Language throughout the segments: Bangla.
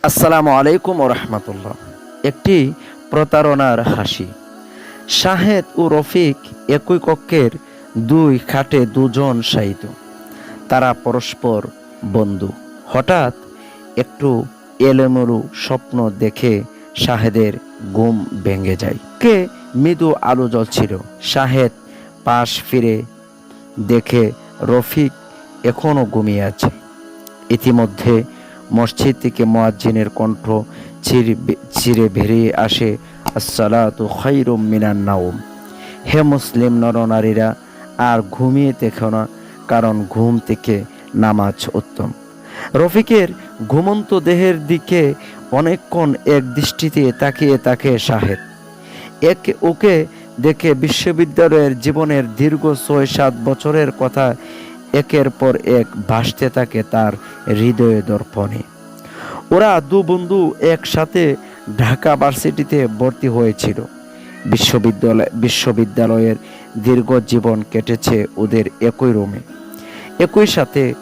আসসালামু আলাইকুম ও রহমতুল্লাহ। একটি প্রতারণার হাসি। শাহেদ ও রফিক একই কক্ষের দুই খাটে দুজন শায়িত। তারা পরস্পর বন্ধু। হঠাৎ একটু এলোমেলো স্বপ্ন দেখে শাহেদের ঘুম ভেঙে যায়। কে মৃদু আলো জ্বলছিল। শাহেদ পাশ ফিরে দেখে রফিক এখনও ঘুমিয়ে আছে। ইতিমধ্যে মসজিদ থেকে মোয়াজ্জিনের কণ্ঠ চিরে বেরিয়ে আসে, আসসালাতু খাইরুম মিনান নাউম হে মুসলিম নরনারীরা, আর ঘুমিয়ে দেখো না, কারণ ঘুম থেকে নামাজ উত্তম। রফিকের ঘুমন্ত দেহের দিকে অনেকক্ষণ এক দৃষ্টিতে তাকিয়ে তাকে শাহেদ। এক ওকে দেখে বিশ্ববিদ্যালয়ের জীবনের দীর্ঘ ছয় সাত বছরের কথা একের পর এক ভাসতে থাকে তার হৃদয়ে দর্পণে। ওরা দু বন্ধু একসাথে ঢাকা ভার্সিটিতে ভর্তি হয়েছিল। বিশ্ববিদ্যালয় বিশ্ববিদ্যালয়ের দীর্ঘ জীবন কেটেছে ওদের একই রুমে। একই সাথে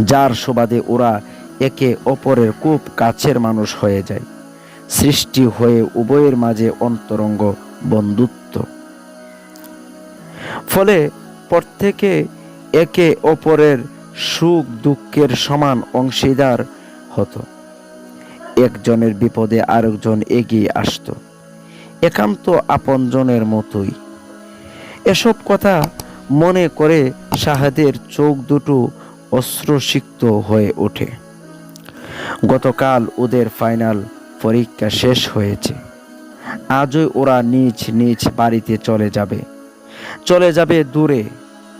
যার সুবাদে ওরা একে অপরের খুব কাছের মানুষ হয়ে যায়। সৃষ্টি হয়ে উভয়ের মাঝে অন্তরঙ্গ বন্ধুত্ব। ফলে প্রত্যেকে একে অপরের সুখ দুঃখের সমান অংশীদার হতো। একজনের বিপদে আরেকজন এগিয়ে আসতো। একান্ত আপনজনের মতোই। এসব কথা মনে করে শাহাদের চোখ দুটো অশ্রুসিক্ত হয়ে ওঠে। গতকাল ওদের ফাইনাল পরীক্ষা শেষ হয়েছে। আজই ওরা নিজ নিজ বাড়িতে চলে যাবে। চলে যাবে দূরে।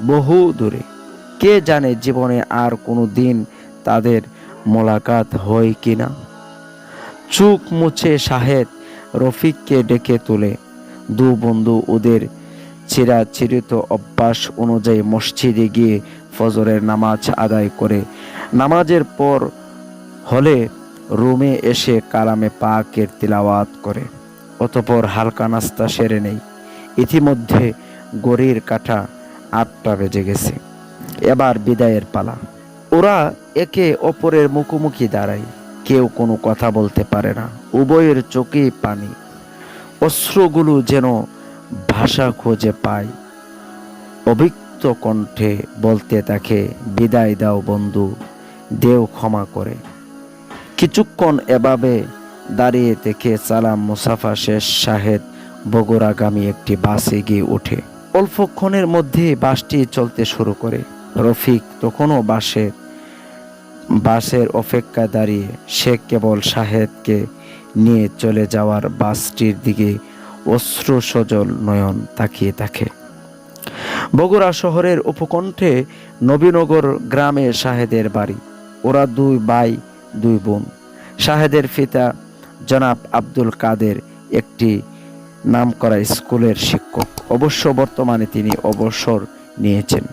বহু দূরে। কে জানে জীবনে আর কোনো দিন তাদের মোলাকাত হয় কি না? চুক মুছে শাহেদ রফিককে ডেকে তোলে। দু বন্ধু ওদের চিরাচিরিত অভ্যাস অনুযায়ী মসজিদে গিয়ে ফজরের নামাজ আদায় করে। নামাজের পর হলে রুমে এসে কালামে পাকের তিলাওয়াত করে। অতপর হালকা নাস্তা সেরে নেই। ইতিমধ্যে গড়ির কাঠা আটটা বেজে গেছে। এবার বিদায়ের পালা। ওরা একে অপরের মুখোমুখি দাঁড়ায়। কেউ কোনো কথা বলতে পারে না। উভয়ের চোখে পানি। অশ্রুগুলো যেন ভাষা খুঁজে পায়। অভিক্ত কণ্ঠে বলতে তাকে বিদায় দাও বন্ধু, দেও ক্ষমা করে। কিছুক্ষণ এভাবে দাঁড়িয়ে থেকে সালাম মুসাফা শেষ শাহেদ বগুড়াগামী একটি বাসে গিয়ে ওঠে অল্পক্ষণের মধ্যে বাসটি চলতে শুরু করে। রফিক তখনও বাসের বাসের অপেক্ষা দাঁড়িয়ে, সে কেবল শাহেদকে নিয়ে চলে যাওয়ার বাসটির দিকে অশ্রু সজল নয়ন তাকিয়ে থাকে। বগুড়া শহরের উপকণ্ঠে নবীনগর গ্রামে শাহেদের বাড়ি। ওরা দুই ভাই, দুই বোন। শাহেদের পিতা জনাব আব্দুল কাদের একটি নামকরা স্কুলের শিক্ষক। অবশ্য বর্তমানে তিনি অবসর নিয়েছেন।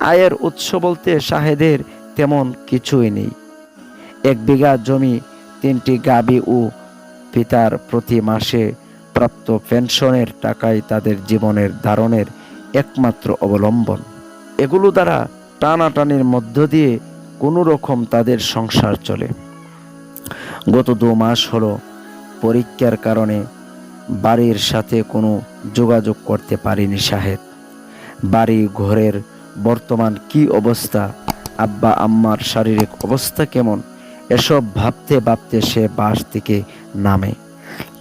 আয়ের উৎস বলতে শাহেদের তেমন কিছুই নেই। এক বিঘা জমি, তিনটি গাবি ও পিতার প্রতি মাসে প্রাপ্ত পেনশনের টাকাই তাদের জীবনের ধারণের একমাত্র অবলম্বন। এগুলো দ্বারা টানাটানির মধ্য দিয়ে কোনো রকম তাদের সংসার চলে। গত দু মাস হলো পরীক্ষার কারণে বাড়ির সাথে কোনো যোগাযোগ করতে পারিনি সাহেব। বাড়ি ঘরের বর্তমান কি অবস্থা, আব্বা আম্মার শারীরিক অবস্থা কেমন, এসব ভাবতে ভাবতে সে বাস থেকে নামে।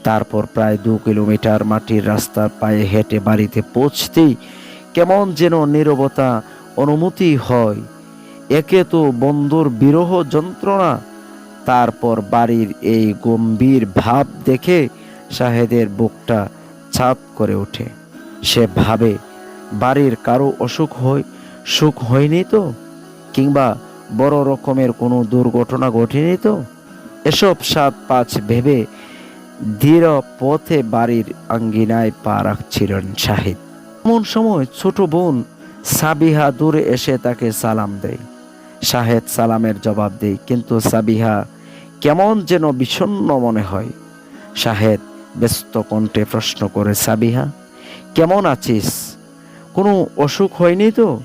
তারপর প্রায় দু কিলোমিটার মাটির রাস্তার পায়ে হেঁটে বাড়িতে পৌঁছতেই কেমন যেন নীরবতা অনুমতি হয়। একে তো বন্ধুর বিরহ যন্ত্রণা, তারপর বাড়ির এই গম্ভীর ভাব দেখে শাহেদের বুকটা ছাপ করে ওঠে। সে ভাবে, বাড়ির কারও অসুখ হয় সুখ হয়নি তো? কিংবা বড় রকমের কোনো দুর্ঘটনা ঘটেনি তো? এসব সাত পাঁচ ভেবে ধীর পথে বাড়ির আঙ্গিনায় পা রাখছিলেন শাহিদ এমন সময় ছোট বোন সাবিহা দূরে এসে তাকে সালাম দেয়। শাহেদ সালামের জবাব দেয়, কিন্তু সাবিহা, কেমন যেন বিষণ্ণ মনে হয়। শাহেদ ব্যস্ত কণ্ঠে প্রশ্ন করে সাবিহা, কেমন আছিস? কোনো অসুখ হয়নি তো?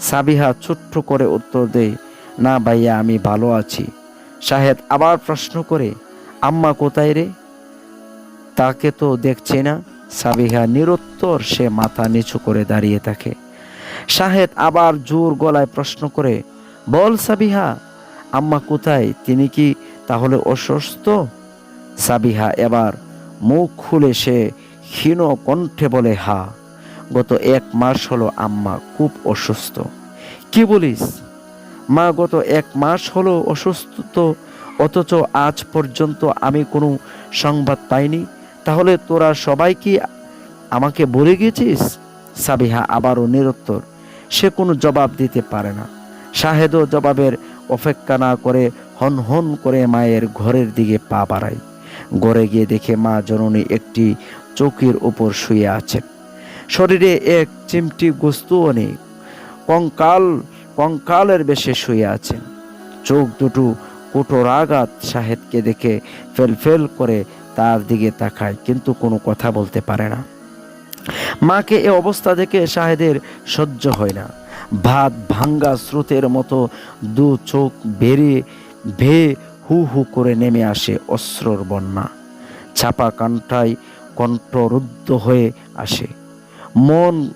সাবিহা ছোট্ট করে উত্তর দেয়, না ভাইয়া, আমি ভালো আছি। শাহেদ আবার প্রশ্ন করে, আম্মা কোথায় রে? তাকে তো দেখছে না। সাবিহা নিরুত্তর, সে মাথা নিচু করে দাঁড়িয়ে থাকে। শাহেদ আবার জোর গলায় প্রশ্ন করে, বল সাবিহা, আম্মা কোথায়? তিনি কি তাহলে অসুস্থ? সাবিহা এবার মুখ খুলে সে ক্ষীণ কণ্ঠে বলে, হা, গত এক মাস হলো আম্মা খুব অসুস্থ। কি বলিস? মা, গত এক মাস হলো অসুস্থ অথচ আজ পর্যন্ত আমি কোনো সংবাদ পাইনি। তাহলে তোরা সবাই কি আমাকে বলে গেছিস? সাবিহা আবারও নিরত্তর। সে কোনো জবাব দিতে পারে না। শাহেদও জবাবের অপেক্ষা না করে হন হন করে মায়ের ঘরের দিকে পা বাড়ায়। ঘরে গিয়ে দেখে মা জননী একটি চৌকির উপর শুয়ে আছেন। শরীরে এক চিমটি গোস্তুও নেই। কঙ্কাল, কঙ্কালের বেশে শুয়ে আছেন। চোখ দুটো কোটর আঘাত শাহেদকে দেখে ফেল ফেল করে তার দিকে তাকায়, কিন্তু কোনো কথা বলতে পারে না। মাকে এ অবস্থা দেখে শাহেদের সহ্য হয় না। ভাত ভাঙ্গা স্রোতের মতো দু চোখ বেরিয়ে ভেয়ে হু হু করে নেমে আসে অস্ত্রর বন্যা। ছাপা কান্ঠায় কণ্ঠরুদ্ধ হয়ে আসে। মন,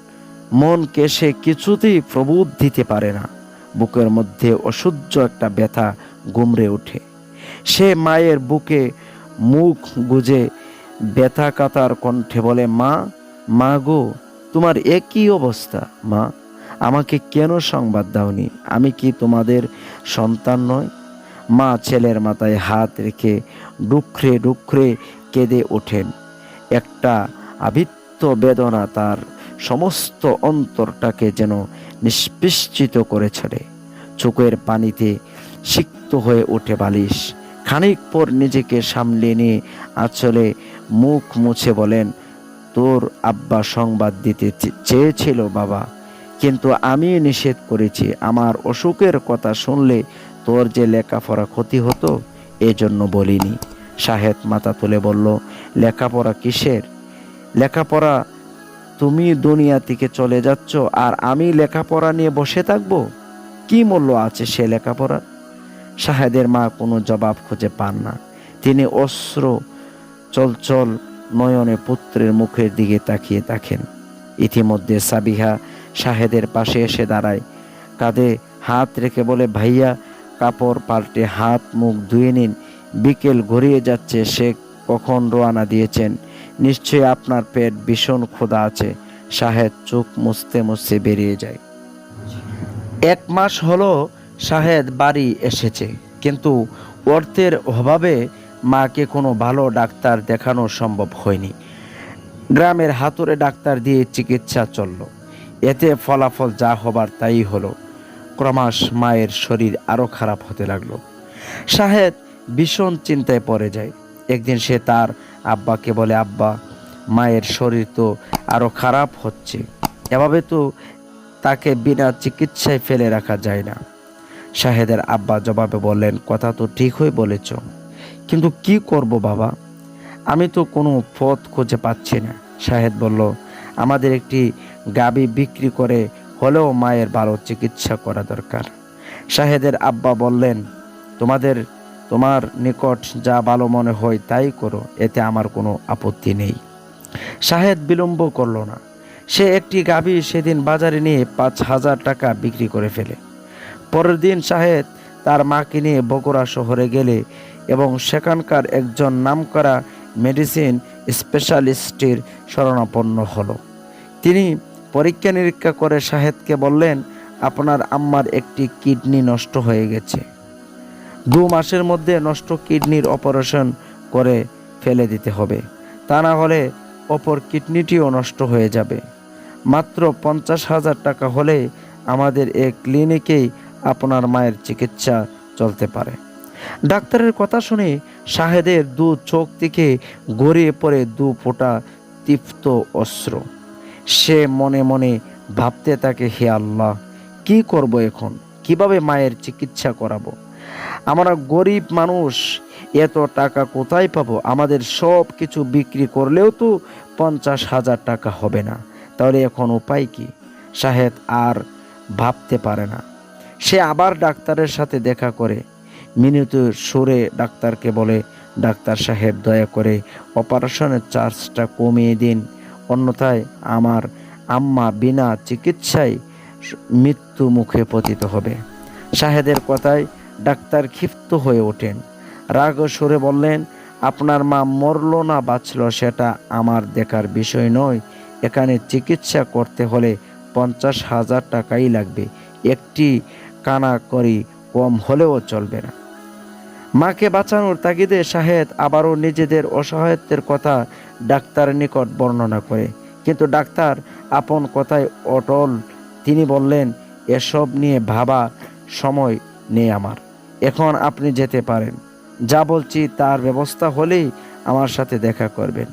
মনকে সে কিছুতেই প্রবোধ দিতে পারে না। বুকের মধ্যে অসহ্য একটা ব্যথা গুমড়ে ওঠে। সে মায়ের বুকে মুখ গুজে ব্যথা কাতার কণ্ঠে বলে, মা মা গো, তোমার একই অবস্থা, মা। আমাকে কেন সংবাদ দাওনি? আমি কি তোমাদের সন্তান নয়? মা ছেলের মাথায় হাত রেখে ডুখরে ডুখরে কেঁদে ওঠেন। একটা আবিত্ত বেদনা তার সমস্ত অন্তরটাকে যেন নিষ্পিশ্চিত করে ছাড়ে। চোখের পানিতে সিক্ত হয়ে ওঠে বালিশ। খানিক পর নিজেকে সামলে নিয়ে আঁচলে মুখ মুছে বলেন, তোর আব্বা সংবাদ দিতে চেয়েছিল বাবা, কিন্তু আমি নিষেধ করেছি। আমার অসুখের কথা শুনলে তোর যে লেখাপড়া ক্ষতি হতো, এজন্য বলিনি। শাহেদ মাথা তুলে বলল, লেখাপড়া কিসের? লেখাপড়া, তুমি দুনিয়া থেকে চলে যাচ্ছ, আর আমি লেখাপড়া নিয়ে বসে থাকব? কি মূল্য আছে সে লেখাপড়া? শাহেদের মা কোনো জবাব খুঁজে পান না। তিনি অস্ত্র চলচল নয়নে পুত্রের মুখের দিকে তাকিয়ে থাকেন। ইতিমধ্যে সাবিহা শাহেদের পাশে এসে দাঁড়ায়। কাঁধে হাত রেখে বলে, ভাইয়া কাপড় পাল্টে হাত মুখ ধুয়ে নিন। বিকেল ঘুরিয়ে যাচ্ছে, সে কখন রোয়ানা দিয়েছেন? নিশ্চয়ই আপনার পেট ভীষণ ক্ষুধা আছে। শাহেদ চোখ মুছতে মুছতে বেরিয়ে যায়। এক মাস হলো শাহেদ বাড়ি এসেছে, কিন্তু অর্থের অভাবে মাকে কোনো ভালো ডাক্তার দেখানো সম্ভব হয়নি। গ্রামের হাতুড়ে ডাক্তার দিয়ে চিকিৎসা চলল। এতে ফলাফল যা হবার তাই হলো। ক্রমাশ মায়ের শরীর আরও খারাপ হতে লাগল। শাহেদ ভীষণ চিন্তায় পড়ে যায়। একদিন সে তার আব্বাকে বলে, আব্বা, মায়ের শরীর তো আরও খারাপ হচ্ছে। এভাবে তো তাকে বিনা চিকিৎসায় ফেলে রাখা যায় না। শাহেদের আব্বা জবাবে বললেন, কথা তো ঠিকই বলেছ। কিন্তু কি করব বাবা? আমি তো কোনো পথ খুঁজে পাচ্ছি না। শাহেদ বলল, আমাদের একটি গাবি বিক্রি করে হলেও মায়ের ভালো চিকিৎসা করা দরকার। শাহেদের আব্বা বললেন, তোমাদের, তোমার নিকট যা ভালো মনে হয় তাই করো, এতে আমার কোনো আপত্তি নেই। শাহেদ বিলম্ব করল না। সে একটি গাভী সেদিন বাজারে নিয়ে পাঁচ হাজার টাকা বিক্রি করে ফেলে। পরের দিন শাহেদ তার মাকে নিয়ে বগুড়া শহরে গেলে এবং সেখানকার একজন নামকরা মেডিসিন স্পেশালিস্টের শরণাপন্ন হলো। তিনি পরীক্ষা নিরীক্ষা করে শাহেদকে বললেন, আপনার আম্মার একটি কিডনি নষ্ট হয়ে গেছে। দু মাসের মধ্যে নষ্ট কিডনির অপারেশন করে ফেলে দিতে হবে। তা না হলে অপর কিডনিটিও নষ্ট হয়ে যাবে। মাত্র পঞ্চাশ হাজার টাকা হলে আমাদের এই ক্লিনিকেই আপনার মায়ের চিকিৎসা চলতে পারে। ডাক্তারের কথা শুনে শাহেদের দু চোখ থেকে গড়িয়ে পড়ে দু ফোঁটা তীপ্ত অস্ত্র। সে মনে মনে ভাবতে থাকে, হে আল্লাহ, কি করব এখন? কীভাবে মায়ের চিকিৎসা করাবো? আমরা গরিব মানুষ, এত টাকা কোথায় পাবো? আমাদের সব কিছু বিক্রি করলেও তো পঞ্চাশ হাজার টাকা হবে না। তাহলে এখন উপায় কি? শাহেদ আর ভাবতে পারে না। সে আবার ডাক্তারের সাথে দেখা করে। মিনিত সুরে ডাক্তারকে বলে, ডাক্তার সাহেব, দয়া করে অপারেশনের চার্জটা কমিয়ে দিন। অন্যথায় আমার আম্মা বিনা চিকিৎসায় মৃত্যু মুখে পতিত হবে। শাহেদের কথায় ডাক্তার ক্ষিপ্ত হয়ে ওঠেন। রাগ সুরে বললেন, আপনার মা মরল না বাঁচল সেটা আমার দেখার বিষয় নয়। এখানে চিকিৎসা করতে হলে পঞ্চাশ হাজার টাকাই লাগবে। একটি কানা করি কম হলেও চলবে না। মাকে বাঁচানোর তাগিদে শাহেদ আবারও নিজেদের অসহায়ত্বের কথা ডাক্তারের নিকট বর্ণনা করে। কিন্তু ডাক্তার আপন কথায় অটল। তিনি বললেন, এসব নিয়ে ভাবা সময় নেই আমার। এখন আপনি যেতে পারেন। যা বলছি তার ব্যবস্থা হলেই আমার সাথে দেখা করবেন।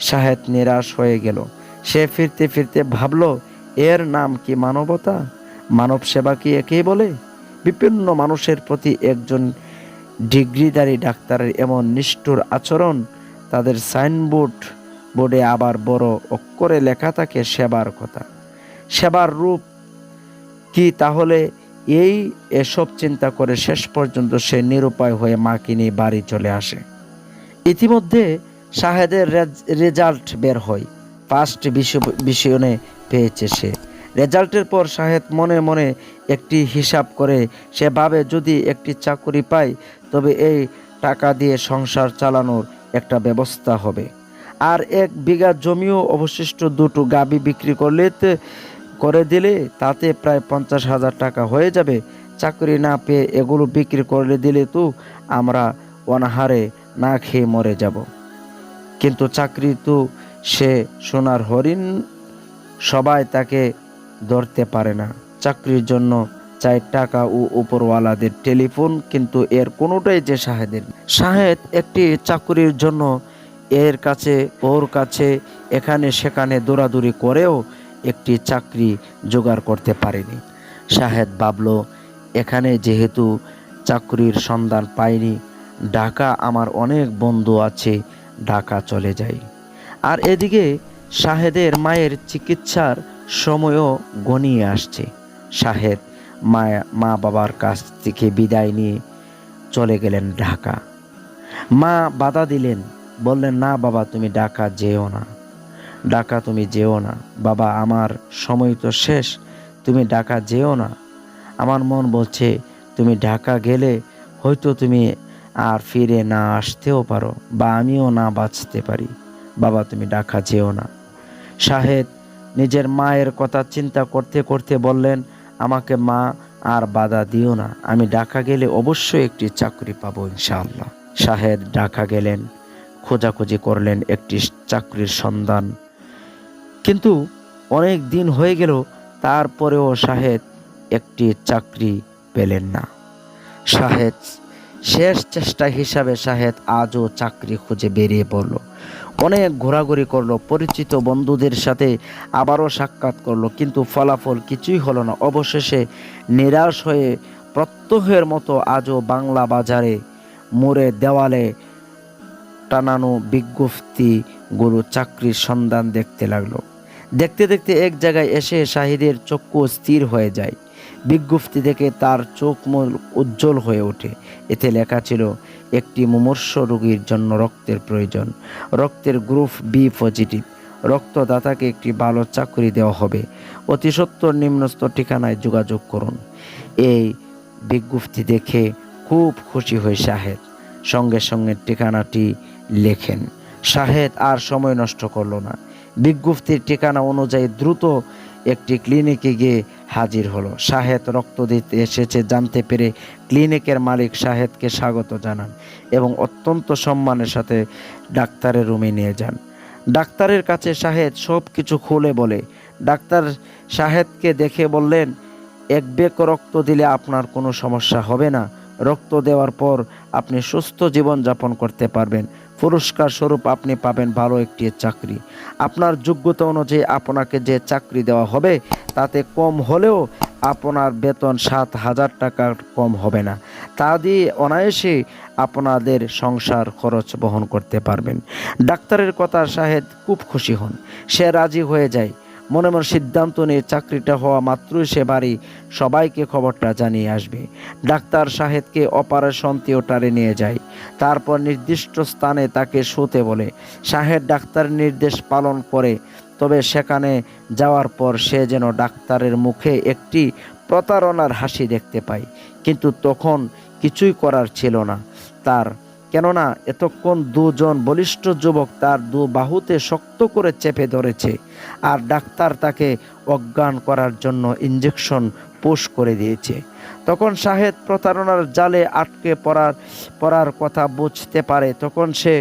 শাহেদ নিরাশ হয়ে গেল। সে ফিরতে ফিরতে ভাবল, এর নাম কি মানবতা? মানব সেবা কি একেই বলে? বিভিন্ন মানুষের প্রতি একজন ডিগ্রিধারী ডাক্তারের এমন নিষ্ঠুর আচরণ তাদের সাইনবোর্ড বোর্ডে আবার বড় অক্ষরে লেখা থাকে সেবার কথা। সেবার রূপ কি তাহলে এই এসব চিন্তা করে শেষ পর্যন্ত সে নিরুপায় হয়ে মাকে নিয়ে বাড়ি চলে আসে। ইতিমধ্যে শাহেদের রেজাল্ট বের হয়। ফার্স্ট বিষয়নে পেয়েছে সে। রেজাল্টের পর শাহেদ মনে মনে একটি হিসাব করে সে ভাবে যদি একটি চাকরি পায় তবে এই টাকা দিয়ে সংসার চালানোর একটা ব্যবস্থা হবে। আর এক বিঘা জমিও অবশিষ্ট দুটো গাবি বিক্রি করলে করে দিলে তাতে প্রায় পঞ্চাশ হাজার টাকা হয়ে যাবে। চাকরি না পেয়ে এগুলো বিক্রি করলে দিলে তো আমরা অনাহারে না খেয়ে মরে যাব। কিন্তু চাকরি তো সে সোনার হরিণ, সবাই তাকে ধরতে পারে না। চাকরির জন্য চাই টাকা ও উপরওয়ালাদের টেলিফোন, কিন্তু এর কোনোটাই যে শাহেদের শাহেদ একটি চাকরির জন্য এর কাছে, ওর কাছে, এখানে সেখানে দৌড়াদৌড়ি করেও একটি চাকরি জোগাড় করতে পারেনি। শাহেদ ভাবল, এখানে যেহেতু চাকরির সন্ধান পাইনি, ঢাকা আমার অনেক বন্ধু আছে, ঢাকা চলে যাই। আর এদিকে শাহেদের মায়ের চিকিৎসার সময়ও গনিয়ে আসছে। শাহেদ মা মা বাবার কাছ থেকে বিদায় নিয়ে চলে গেলেন ঢাকা। মা বাধা দিলেন, বললেন, না বাবা, তুমি ঢাকা যেও না। ঢাকা তুমি যেও না। বাবা, আমার সময় তো শেষ, তুমি ঢাকা যেও না। আমার মন বলছে, তুমি ঢাকা গেলে হয়তো তুমি আর ফিরে না আসতেও পারো, বা আমিও না বাঁচতে পারি। বাবা, তুমি ঢাকা যেও না। শাহেদ নিজের মায়ের কথা চিন্তা করতে করতে বললেন, আমাকে মা আর বাধা দিও না। আমি ঢাকা গেলে অবশ্যই একটি চাকরি পাবো ইনশাআল্লাহ। শাহেদ ঢাকা গেলেন, খোঁজাখুঁজি করলেন একটি চাকরির সন্ধান। কিন্তু অনেক দিন হয়ে গেল, তারপরেও শাহেদ একটি চাকরি পেলেন না। শাহেদ শেষ চেষ্টা হিসাবে শাহেদ আজও চাকরি খুঁজে বেরিয়ে পড়ল। অনেক ঘোরাঘুরি করল, পরিচিত বন্ধুদের সাথে আবারও সাক্ষাৎ করল, কিন্তু ফলাফল কিছুই হলো না। অবশেষে নিরাশ হয়ে প্রত্যহের মতো আজও বাংলা বাজারে মোড়ে দেওয়ালে টানানো বিজ্ঞপ্তিগুলো চাকরির সন্ধান দেখতে লাগল। দেখতে দেখতে এক জায়গায় এসে শাহিদের চক্ষু স্থির হয়ে যায়। বিজ্ঞপ্তি দেখে তার চোখ মুখ উজ্জ্বল হয়ে ওঠে। এতে লেখা ছিল একটি মুমর্ষ রোগীর জন্য রক্তের প্রয়োজন। রক্তের গ্রুপ বি পজিটিভ রক্তদাতাকে একটি ভালো চাকরি দেওয়া হবে। অতি সত্বর নিম্নস্থ ঠিকানায় যোগাযোগ করুন। এই বিজ্ঞপ্তি দেখে খুব খুশি হয়ে শাহেদ। সঙ্গে সঙ্গে ঠিকানাটি লেখেন। শাহেদ আর সময় নষ্ট করল না। বিজ্ঞপ্তির ঠিকানা অনুযায়ী দ্রুত একটি ক্লিনিকে গিয়ে হাজির হলো। শাহেদ রক্ত দিতে এসেছে জানতে পেরে ক্লিনিকের মালিক শাহেদকে স্বাগত জানান এবং অত্যন্ত সম্মানের সাথে ডাক্তারের রুমে নিয়ে যান। ডাক্তারের কাছে শাহেদ সব কিছু খুলে বলে, ডাক্তার শাহেদকে দেখে বললেন, এক বেক রক্ত দিলে আপনার কোনো সমস্যা হবে না। রক্ত দেওয়ার পর আপনি সুস্থ জীবন যাপন করতে পারবেন। পুরস্কার স্বরূপ আপনি পাবেন ভালো একটি চাকরি। আপনার যোগ্যতা অনুযায়ী আপনাকে যে চাকরি দেওয়া হবে তাতে কম হলেও আপনার বেতন সাত হাজার টাকার কম হবে না। তা দিয়ে অনায়াসে আপনাদের সংসার খরচ বহন করতে পারবেন। ডাক্তারের কথা শাহেদ খুব খুশি হন। সে রাজি হয়ে যায়। মনে মনে সিদ্ধান্ত নিয়ে চাকরিটা হওয়া মাত্রই সে বাড়ি সবাইকে খবরটা জানিয়ে আসবে। ডাক্তার সাহেবকে অপারেশন থিয়েটারে নিয়ে যায়। তারপর নির্দিষ্ট স্থানে তাকে শুতে বলে। সাহেব ডাক্তার নির্দেশ পালন করে তবে সেখানে যাওয়ার পর সে যেন ডাক্তারের মুখে একটি প্রতারণার হাসি দেখতে পায়। কিন্তু তখন কিছুই করার ছিল না। তার কেননা এতক্ষণ দুজন বলিষ্ঠ যুবক তার দু বাহুতে শক্ত করে চেপে ধরেছে আর ডাক্তার তাকে অজ্ঞান করার জন্য ইঞ্জেকশন পুশ করে দিয়েছে। তখন শাহেদ প্রতারণার জালে আটকে পড়ার পড়ার কথা বুঝতে পারে, তখন সে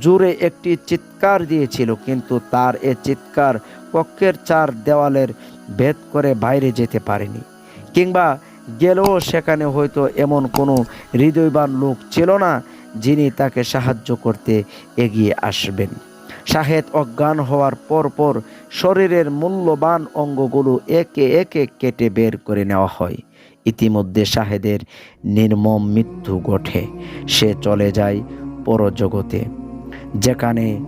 জোরে একটি চিৎকার দিয়েছিল, কিন্তু তার এ চিৎকার কক্ষের চার দেওয়ালের ভেদ করে বাইরে যেতে পারেনি। কিংবা গেলেও সেখানে হয়তো এমন কোনো হৃদয়বান লোক ছিল না যিনি তাকে সাহায্য করতে এগিয়ে আসবেন। শাহেদ অজ্ঞান হওয়ার পর পর শরীরের মূল্যবান অঙ্গগুলো একে একে কেটে বের করে নেওয়া হয়। ইতিমধ্যে শাহেদের নির্মম মৃত্যু ঘটে। সে চলে যায় পরজগতে। যেখানে,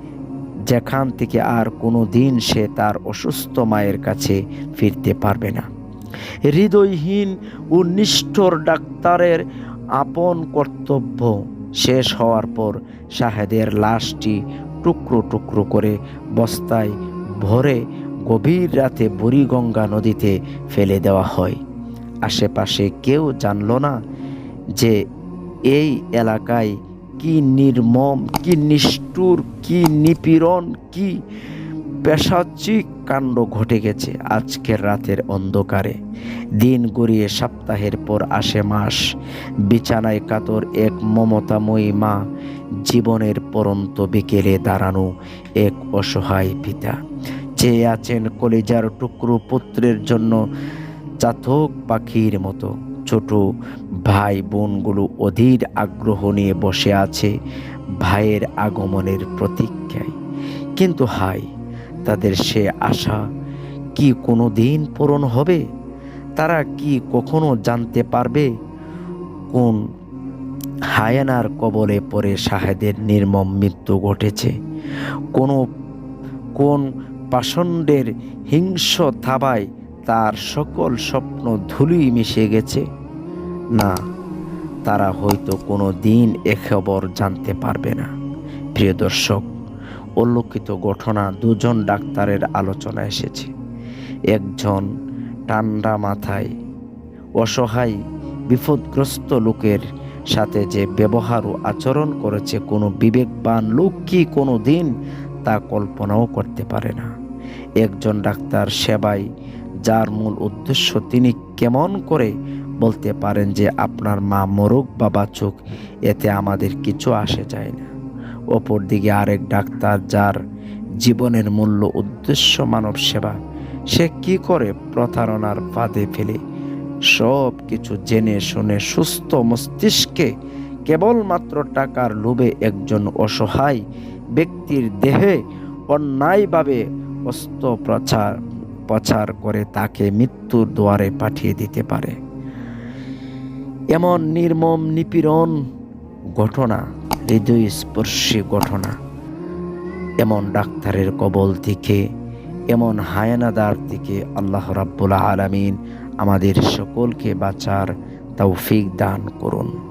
যেখান থেকে আর কোনো দিন সে তার অসুস্থ মায়ের কাছে ফিরতে পারবে না। হৃদয়হীন ও নিষ্ঠুর ডাক্তারের আপন কর্তব্য শেষ হওয়ার পর শাহেদের লাশটি টুকরো টুকরো করে বস্তায় ভরে গভীর রাতে বুড়িগঙ্গা নদীতে ফেলে দেওয়া হয়। আশেপাশে কেউ জানল না যে এই এলাকায় কি নির্মম, কি নিষ্ঠুর, কি নিপীড়ন, কি পেশাচিক কাণ্ড ঘটে গেছে আজকের রাতের অন্ধকারে। দিন গড়িয়ে সপ্তাহের পর আসে মাস। বিছানায় কাতর এক মমতাময়ী মা জীবনের পরন্ত বিকেলে দাঁড়ানো এক অসহায় পিতা। চেয়ে আছেন কলিজার টুকরো পুত্রের জন্য চাতক পাখির মতো। ছোট ভাই বোনগুলো অধীর আগ্রহ নিয়ে বসে আছে ভাইয়ের আগমনের প্রতীক্ষায়। কিন্তু হাই তাদের সে আশা কি কোনো দিন পূরণ হবে? তারা কি কখনো জানতে পারবে? কোন হায়ানার কবলে পড়ে শাহেদের নির্মম মৃত্যু ঘটেছে? কোনো, কোন পাষণ্ডের হিংস থাবায় তার সকল স্বপ্ন ধুলি মিশে গেছে? না, তারা হয়তো কোনো দিন এ খবর জানতে পারবে না। প্রিয় দর্শক উল্লেখিত ঘটনা দুজন ডাক্তারের আলোচনা এসেছে। একজন ঠান্ডা মাথায় অসহায়, বিপদগ্রস্ত লোকের সাথে যে ব্যবহার ও আচরণ করেছে, কোনো বিবেকবান লোক কি কোনো দিন তা কল্পনাও করতে পারে না। একজন ডাক্তার সেবায়, যার মূল উদ্দেশ্য তিনি কেমন করে বলতে পারেন যে, আপনার মা মরুক বা বাচুক এতে আমাদের কিছু আসে যায় না। অপরদিকে আরেক ডাক্তার যার জীবনের মূল্য উদ্দেশ্য মানব সেবা, সে কি করে প্রতারণার ফাঁদে ফেলে? সব কিছু জেনে শুনে সুস্থ মস্তিষ্কে কেবলমাত্র টাকার লোভে একজন অসহায় ব্যক্তির দেহে অন্যায়ভাবে অস্ত্রোপচার প্রচার করে তাকে মৃত্যুর দুয়ারে পাঠিয়ে দিতে পারে। এমন নির্মম নিপীড়ন ঘটনা হৃদয়স্পর্শী ঘটনা। এমন ডাক্তারের কবল থেকে, এমন হায়ানাদার থেকে আল্লাহ রাব্বুল আলমিন আমাদের সকলকে বাঁচার তৌফিক দান করুন।